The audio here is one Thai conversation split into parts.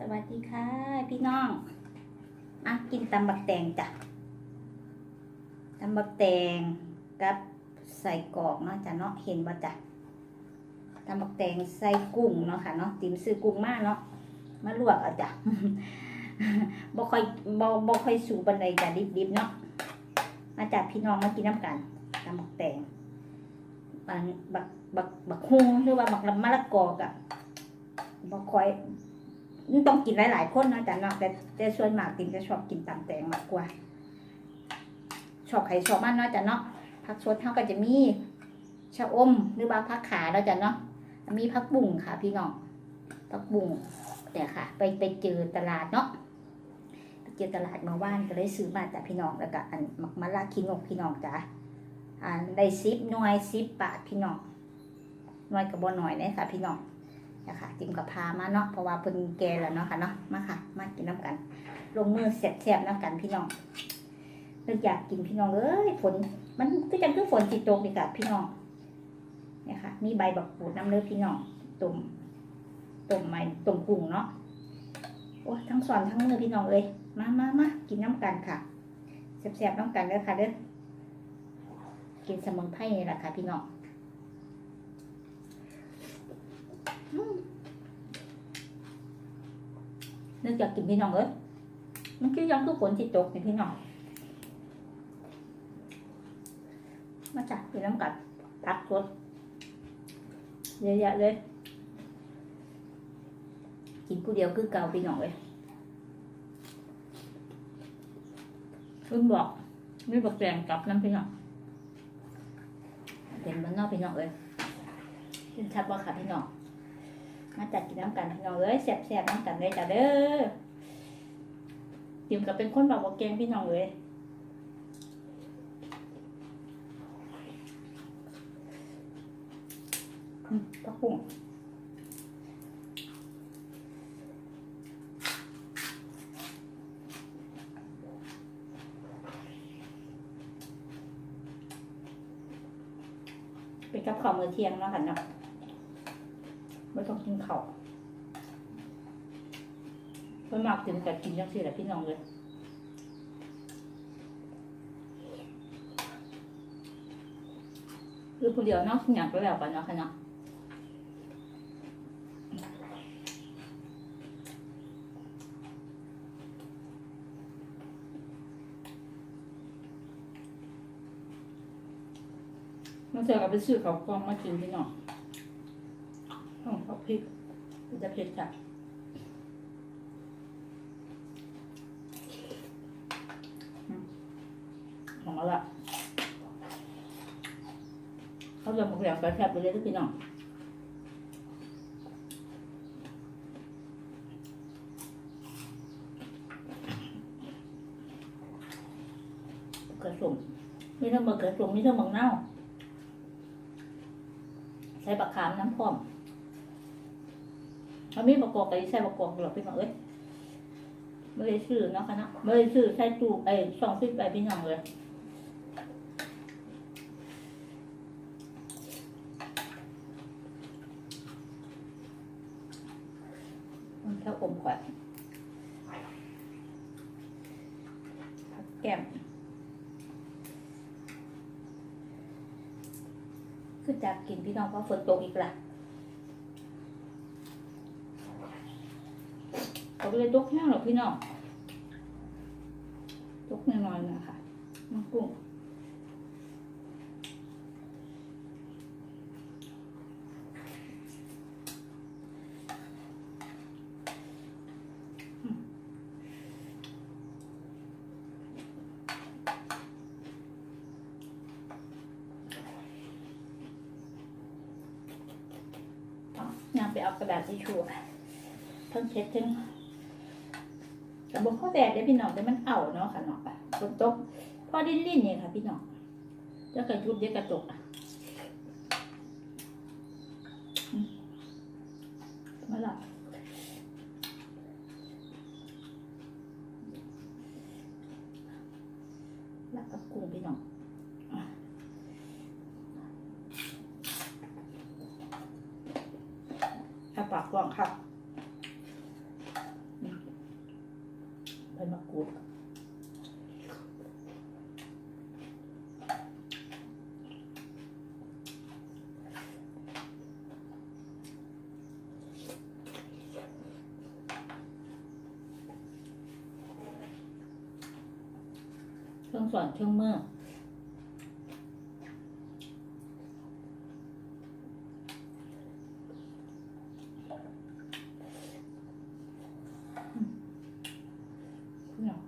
สวัสดีค่ะ พี่น้องมากินตำบักแตงจ้ะตำบักแตงกับใส่กรอกเนาะจ้ะเนาะเห็นบ่จ้ะตำบักแตงใส่กุ้งเนาะค่ะเนาะติมซื้อกุ้งมาเนาะมาลวกเอาจ้ะบ่ค่อยบ่บ่ค่อยสูบันไดจ้ะดิบๆเนาะมาจากพี่น้องมากินน้ำกันตำบักแตงบักบักบักบักฮงหรือว่าบักลำมะละกอกะบ่ค่อย ต้องกินหลายๆคนนะจ๊ะเนาะแต่แต่ส่วนมากติมจะชอบกินตำแตงมากกว่า ชอบไข่ชอบมันเนาะจ๊ะเนาะผักสดเท่าก็จะมีชะอมหรือว่าผักขาแล้วจ๊ะเนาะมีผักบุ้งค่ะ พี่น้องผักบุ้งแต่ค่ะ ไปไปเจอตลาดเนาะไปเจอตลาดเมื่านก็เลยซื้อมาจากพี่น้องแล้วก็อันมักมะลาคินกพี่น้องจ้ะอันได้ซิปหน่วยซิปบาทพี่น้องหน่วยกับบ่หน่อยนี่ค่ะพี่น้อง นะคะจิ้มกับพามาเนาะเพราะว่าเพิ่นแก่แล้วเนาะค่ะเนาะมาค่ะ มากินน้ำกัน ลงมือแซ่บๆน้ำกันพี่น้องนึกอยากกินพี่น้องเอ้ยฝนมันก็จังคือฝนจิตตกดีค่ะพี่น้องเนี่ยค่ะ มีใบบักปูดน้ำเลือพี่น้องตุ่มตุ่มไม้ตุ่มกุ้งเนาะโอ้ทั้งสอนทั้งมือพี่น้องเลยมามามากินน้ำกันค่ะแซ่บๆน้ำกันเด้อค่ะเด้อกินสมุนไพรนี่แหละค่ะพี่น้อง นึกอยากกินพี่น้องเอ้ยมันคือยังคือฝนที่ตกนี่พี่น้อง มาจัดกินน้ำกัดพักสดเยอะแยะเลย กินผู้เดียวคือเก่าพี่น้องเลยคุณบอกไม่บอกแรงกลับน้ำพี่น้องเป็นมันนอกพี่น้องเลยกินชัดว่าค่ะพี่น้อง มาจัดกินน้ำกันพี่น้องเอ้ยแซ่บๆน้ำกันเลยจ้ะเด้อติมกับเป็นคนแบบว่าเก่งพี่น้องเลยอืมกระปุ้งเป็นกับข้าวมื้อเที่ยงเนาะค่ะเนาะ ต้องกินข้าวเพิ่นมากกินแต่กินจังซี่แหละพี่น้องเลยคือผู้เดียวเนาะอยากไปแล้วกันเนาะค่ะเนาะมาเจอกับไปซื้อเขากล้องมากินพี่น้องห้องเขา พริก มันจะเผ็ดจัดอืมของอละเขาจะหมกแหลมกระแทบไปเลยทุกพี่น้องกระสุมมีทั้งมะเขือสุ่มมีทั้งมะนาใส่บักขามน้ำพร้อม เขามีประกอบไปใส่ประกอบหรอกพี่น้องเอ้ยไม่ได้ซื้อเนาะค่ะนะไม่ได้ซื้อใส่ตู้ไอ้สองสิบใบพี่น้องเลยมันแค่อมขวัญแก้มคือจากกินพี่น้องเพราะฝนตกอีกละ เขา ก็เลยตกแห้งหรอกพี่น้องตกน้อยๆนะคะมันกุ้งอืมเอยางไปเอากระดาษทิชชู่ทั้งเช็ดทั้ง แต่บอกข้อแดดได้พี่น้องแต่มันเอาเนาะค่ะเนาะฝนตกพอดิ้นลิ้นเนี่ยค่ะพี่น้องเจะกระยุบเดี๋ยวกระตกอะมาละลักกับกุ้งพี่น้องถ้าปากกว้างครับ กูเครื่องสอนเครื่องมือ เนาะ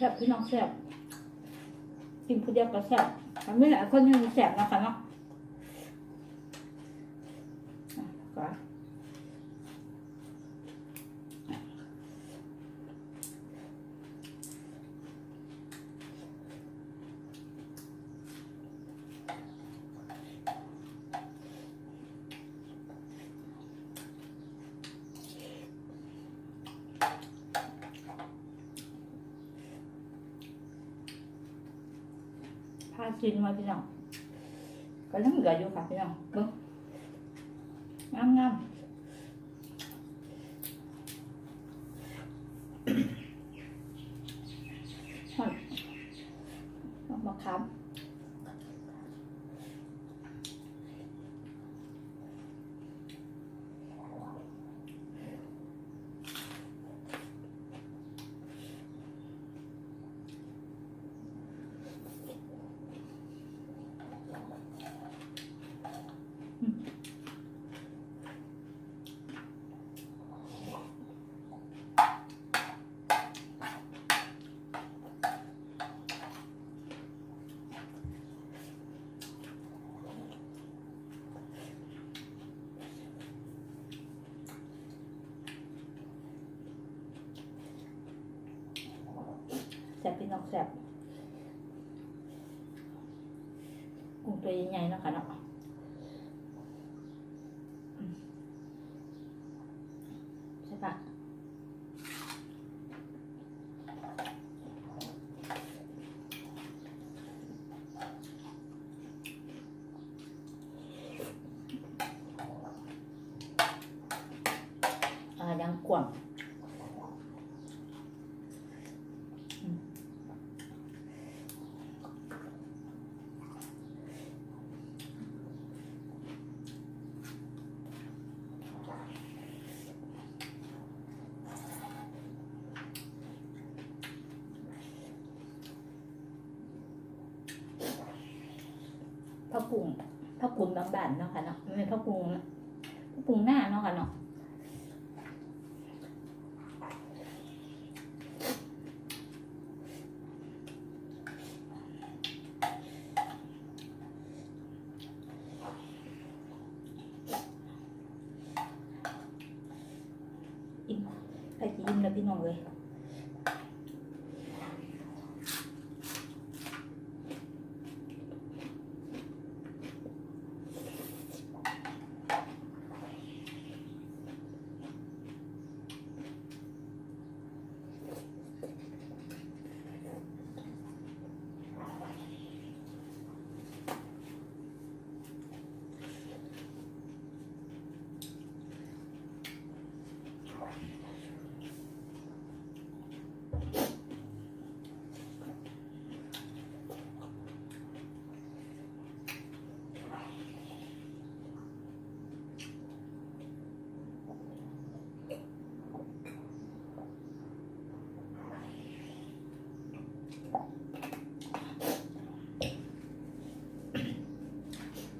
แซ่บพี่น้องแซ่บกินคนเดียวก็แซ่บมันไม่หลายคนยังแซ่บนะคะเนาะก็ พากินมาพี่น้องก็ยังเหลืออยู่ค่ะพี่น้องเบิ่งงามงามๆฮอนเอามาค้ำ แซ่บพี่ น้องแซ่บกุ้งตัวใหญ่ๆเนาะค่ะเนาะใช่ปะอ่ายั ระปรุงพระปรุงบางบ้านเนาะค่ะเนาะไม่เป็นพระปรุงพระปรุงหน้าเนาะค่ะเนาะอิ่มใครจะยิ้มแล้วพี่น้องเลย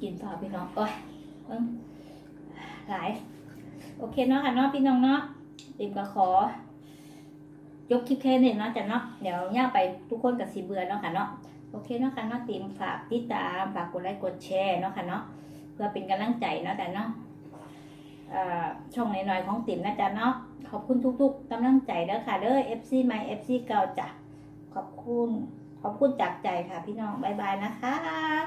กินต่อพี่น้องโอ้ยเอิ่มหลาย โอเคเนาะค่ะเนาะพี่น้องเนาะติมก็ขอ ยกคลิปแค่นี้เนาะจ้ะเนาะเดี๋ยวย่าไปทุกคนกับสีเบือเนาะค่ะเนาะโอเคเนาะค่ะเนาะติมฝากติดตามฝากกดไลค์กดแชร์เนาะค่ะเนาะเพื่อเป็นกำลังใจเนาะจ้ะเนาะช่อช่องน้อยๆของติมนะจ๊ะเนาะขอบคุณทุกๆกำลังใจเด้อค่ะเด้อ FC ใหม่ FC เก่าจ้ะ ขอบคุณ ขอบคุณจากใจค่ะพี่น้องบายบายนะคะ